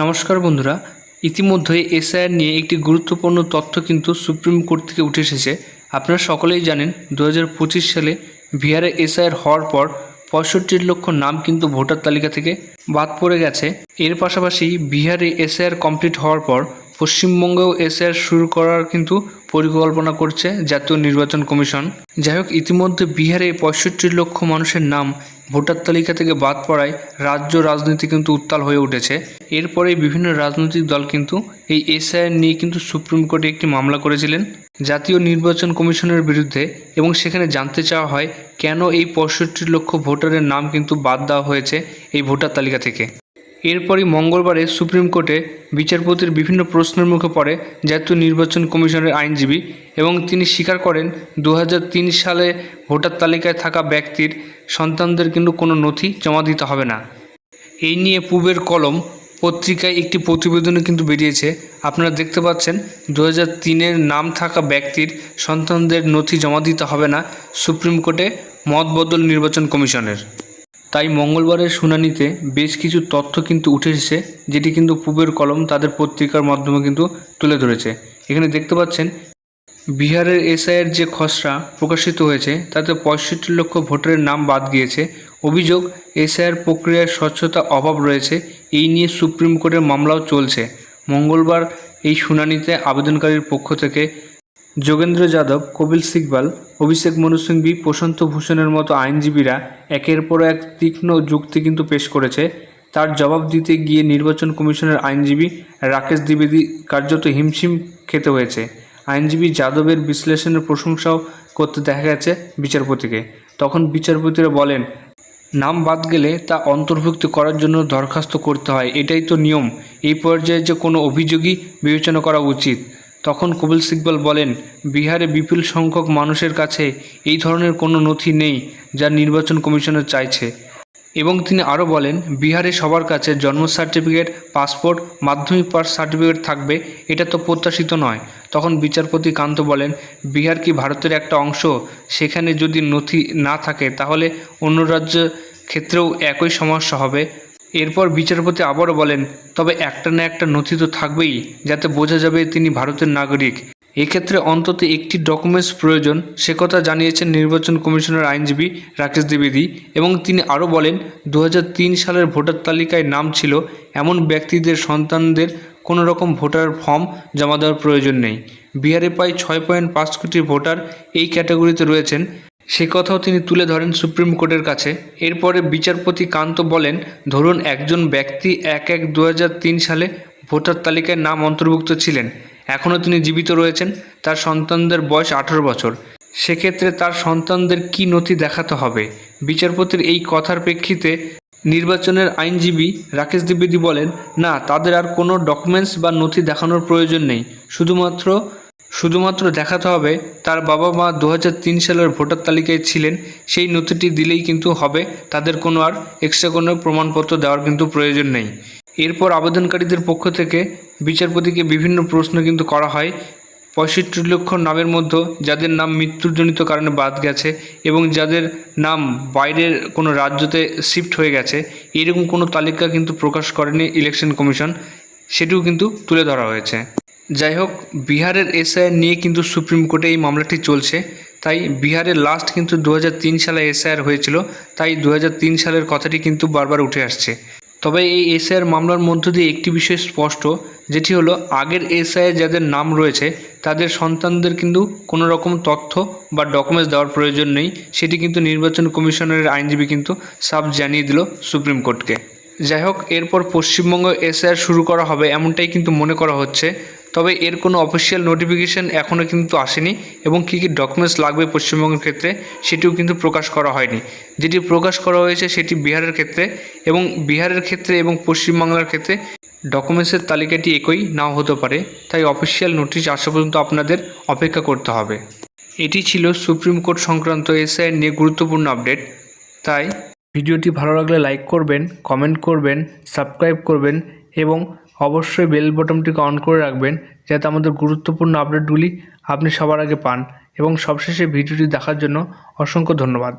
নমস্কার বন্ধুরা ইতিমধ্যে এসআইআর নিয়ে একটি গুরুত্বপূর্ণ তথ্য কিন্তু সুপ্রিম কোর্ট থেকে উঠে এসেছে। আপনারা সকলেই জানেন দু হাজার পঁচিশ সালে বিহারে এসআইআর হওয়ার পর পঁয়ষট্টি লক্ষ নাম কিন্তু ভোটার তালিকা থেকে বাদ পড়ে গেছে। এর পাশাপাশি বিহারে এসআইআর কমপ্লিট হওয়ার পর পশ্চিমবঙ্গেও এসআইআর শুরু করার কিন্তু পরিকল্পনা করছে জাতীয় নির্বাচন কমিশন। যাই হোক ইতিমধ্যে বিহারে পঁয়ষট্টি লক্ষ মানুষের নাম ভোটার তালিকা থেকে বাদ পড়ায় রাজ্য রাজনীতি কিন্তু উত্তাল হয়ে উঠেছে। এরপরে বিভিন্ন রাজনৈতিক দল কিন্তু এই এসআইআর নিয়ে কিন্তু সুপ্রিম কোর্টে একটি মামলা করেছিলেন জাতীয় নির্বাচন কমিশনের বিরুদ্ধে এবং সেখানে জানতে চাওয়া হয় কেন এই পঁয়ষট্টি লক্ষ ভোটারের নাম কিন্তু বাদ দেওয়া হয়েছে এই ভোটার তালিকা থেকে। এরপরই মঙ্গলবারে সুপ্রিম কোর্টে বিচারপতির বিভিন্ন প্রশ্নের মুখে পড়ে জাতীয় নির্বাচন কমিশনের আইনজীবী এবং তিনি স্বীকার করেন দু হাজার তিন সালে ভোটার তালিকায় থাকা ব্যক্তির সন্তানদের কিন্তু কোনো নথি জমা দিতে হবে না। এই নিয়ে পূবের কলম পত্রিকায় একটি প্রতিবেদনে কিন্তু বেরিয়েছে। আপনারা দেখতে পাচ্ছেন দু তিনের নাম থাকা ব্যক্তির সন্তানদের নথি জমা দিতে হবে না সুপ্রিম কোর্টে মতবদল নির্বাচন কমিশনের। তাই মঙ্গলবারের শুনানিতে বেশ কিছু তথ্য কিন্তু উঠে এসেছে, যেটি কিন্তু পূবের কলম তাদের পত্রিকার মাধ্যমে কিন্তু তুলে ধরেছে। এখানে দেখতে পাচ্ছেন, বিহারের এসআইয়ের যে খসড়া প্রকাশিত হয়েছে, তাতে পঁয়ষট্টি লক্ষ ভোটারের নাম বাদ গিয়েছে। অভিযোগ, এসআইয়ের প্রক্রিয়ার স্বচ্ছতা অভাব রয়েছে, এই নিয়ে সুপ্রিম কোর্টের মামলাও চলছে। মঙ্গলবার এই শুনানিতে আবেদনকারীর পক্ষ থেকে যোগেন্দ্র যাদব, কপিল সিকবাল অভিষেক মনু সিংভি প্রশান্ত ভূষণের মতো আইনজীবীরা একের পর এক তীক্ষ্ণ যুক্তি কিন্তু পেশ করেছে। তার জবাব দিতে গিয়ে নির্বাচন কমিশনের আইনজীবী রাকেশ দ্বিবেদী কার্যত হিমশিম খেতে হয়েছে। আইনজীবী যাদবের বিশ্লেষণের প্রশংসাও করতে দেখা গেছে বিচারপতিকে। তখন বিচারপতিরা বলেন, নাম বাদ গেলে তা অন্তর্ভুক্ত করার জন্য দরখাস্ত করতে হয়। এটাই তো নিয়ম। এই পর্যায়ে যে কোনো অভিযোগই বিবেচনা করা উচিত। তখন কপিল সিকবাল বলেন, বিহারে বিপুল সংখ্যক মানুষের কাছে এই ধরনের কোনো নথি নেই যা নির্বাচন কমিশনের চাইছে। এবং তিনি আরও বলেন, বিহারে সবার কাছে জন্ম সার্টিফিকেট, পাসপোর্ট, মাধ্যমিক পাস সার্টিফিকেট থাকবে, এটা তো প্রত্যাশিত নয়। তখন বিচারপতি কান্ত বলেন, বিহার কি ভারতের একটা অংশ? সেখানে যদি নথি না থাকে, তাহলে অন্য রাজ্য ক্ষেত্রেও একই সমস্যা হবে। এরপর বিচারপতি আবারও বলেন, তবে একটা না একটা নথি তো থাকবেই, যাতে বোঝা যাবে তিনি ভারতের নাগরিক। এক্ষেত্রে অন্তত একটি ডকুমেন্টস প্রয়োজন, সে কথা জানিয়েছেন নির্বাচন কমিশনের আইনজীবী রাকেশ দ্বিবেদী। এবং তিনি আরও বলেন দু হাজার তিন সালের ভোটার তালিকায় নাম ছিল, এমন ব্যক্তিদের সন্তানদের কোনো রকম ভোটার ফর্ম জমা দেওয়ার প্রয়োজন নেই। বিহারে প্রায় ছয় পয়েন্ট পাঁচ কোটি ভোটার এই ক্যাটাগরিতে রয়েছেন। সে কথাও তিনি তুলে ধরেন সুপ্রিম কোর্টের কাছে। এরপরে বিচারপতি কান্ত বলেন, ধরুন একজন ব্যক্তি এক এক দু সালে ভোটার তালিকায় নাম অন্তর্ভুক্ত ছিলেন। এখনও তিনি জীবিত রয়েছেন। তার সন্তানদের বয়স আঠারো বছর। সেক্ষেত্রে তার সন্তানদের কি নথি দেখাতে হবে? বিচারপতির এই কথার প্রেক্ষিতে নির্বাচনের আইনজীবী রাকেশ দ্বিবেদী বলেন, না, তাদের আর কোনো ডকুমেন্টস বা নথি দেখানোর প্রয়োজন নেই। শুধুমাত্র শুধুমাত্র দেখাতে হবে, তার বাবা মা দু হাজার তিন সালের ভোটার তালিকায় ছিলেন, সেই নথিটি দিলেই কিন্তু হবে, তাদের কোনো আর এক্সট্রা কোনো প্রমাণপত্র দেওয়ার কিন্তু প্রয়োজন নেই। এরপর আবেদনকারীদের পক্ষ থেকে বিচারপতিকে বিভিন্ন প্রশ্ন কিন্তু করা হয়, পঁয়ষট্টি লক্ষ নামের মধ্যে যাদের নাম মৃত্যুজনিত কারণে বাদ গেছে এবং যাদের নাম বাইরের কোনো রাজ্যতে শিফট হয়ে গেছে, এরকম কোনো তালিকা কিন্তু প্রকাশ করেনি ইলেকশন কমিশন, সেটিও কিন্তু তুলে ধরা হয়েছে। যাই হোক বিহারের এসআইআর নিয়ে কিন্তু সুপ্রিম কোর্টে এই মামলাটি চলছে। তাই বিহারের লাস্ট কিন্তু দু হাজার তিন সালে এসআইআর হয়েছিল, তাই দু হাজার তিন সালের কথাটি কিন্তু বারবার উঠে আসছে। তবে এই এসআইআর মামলার মধ্য দিয়ে একটি বিষয় স্পষ্ট, যেটি হলো আগের এসআইআর যাদের নাম রয়েছে, তাদের সন্তানদের কিন্তু কোনো রকম তথ্য বা ডকুমেন্টস দেওয়ার প্রয়োজন নেই, সেটি কিন্তু নির্বাচন কমিশনের আইনজীবী কিন্তু সাব জানিয়ে দিল সুপ্রিম কোর্টকে। যাই হোক, এরপর পশ্চিমবঙ্গ এসআইআর শুরু করা হবে, এমনটাই কিন্তু মনে করা হচ্ছে। তবে এর কোনো অফিসিয়াল নোটিফিকেশন এখনও কিন্তু আসেনি এবং কী কী ডকুমেন্টস লাগবে পশ্চিমবঙ্গের ক্ষেত্রে সেটিও কিন্তু প্রকাশ করা হয়নি। যেটি প্রকাশ করা হয়েছে সেটি বিহারের ক্ষেত্রে এবং বিহারের ক্ষেত্রে এবং পশ্চিমবাংলার ক্ষেত্রে ডকুমেন্টসের তালিকাটি একই নাও হতে পারে, তাই অফিসিয়াল নোটিশ আসা পর্যন্ত আপনাদের অপেক্ষা করতে হবে। এটি ছিল সুপ্রিম কোর্ট সংক্রান্ত এসআই নিয়ে গুরুত্বপূর্ণ আপডেট তাই ভিডিওটি ভালো লাগলে লাইক করবেন, কমেন্ট করবেন, সাবস্ক্রাইব করবেন এবং অবশ্যই বেল বটনটিকে অন করে রাখবেন যাতে আমাদের গুরুত্বপূর্ণ আপডেটগুলি আপনি সবার আগে পান। এবং সবশেষে ভিডিওটি দেখার জন্য অসংখ্য ধন্যবাদ।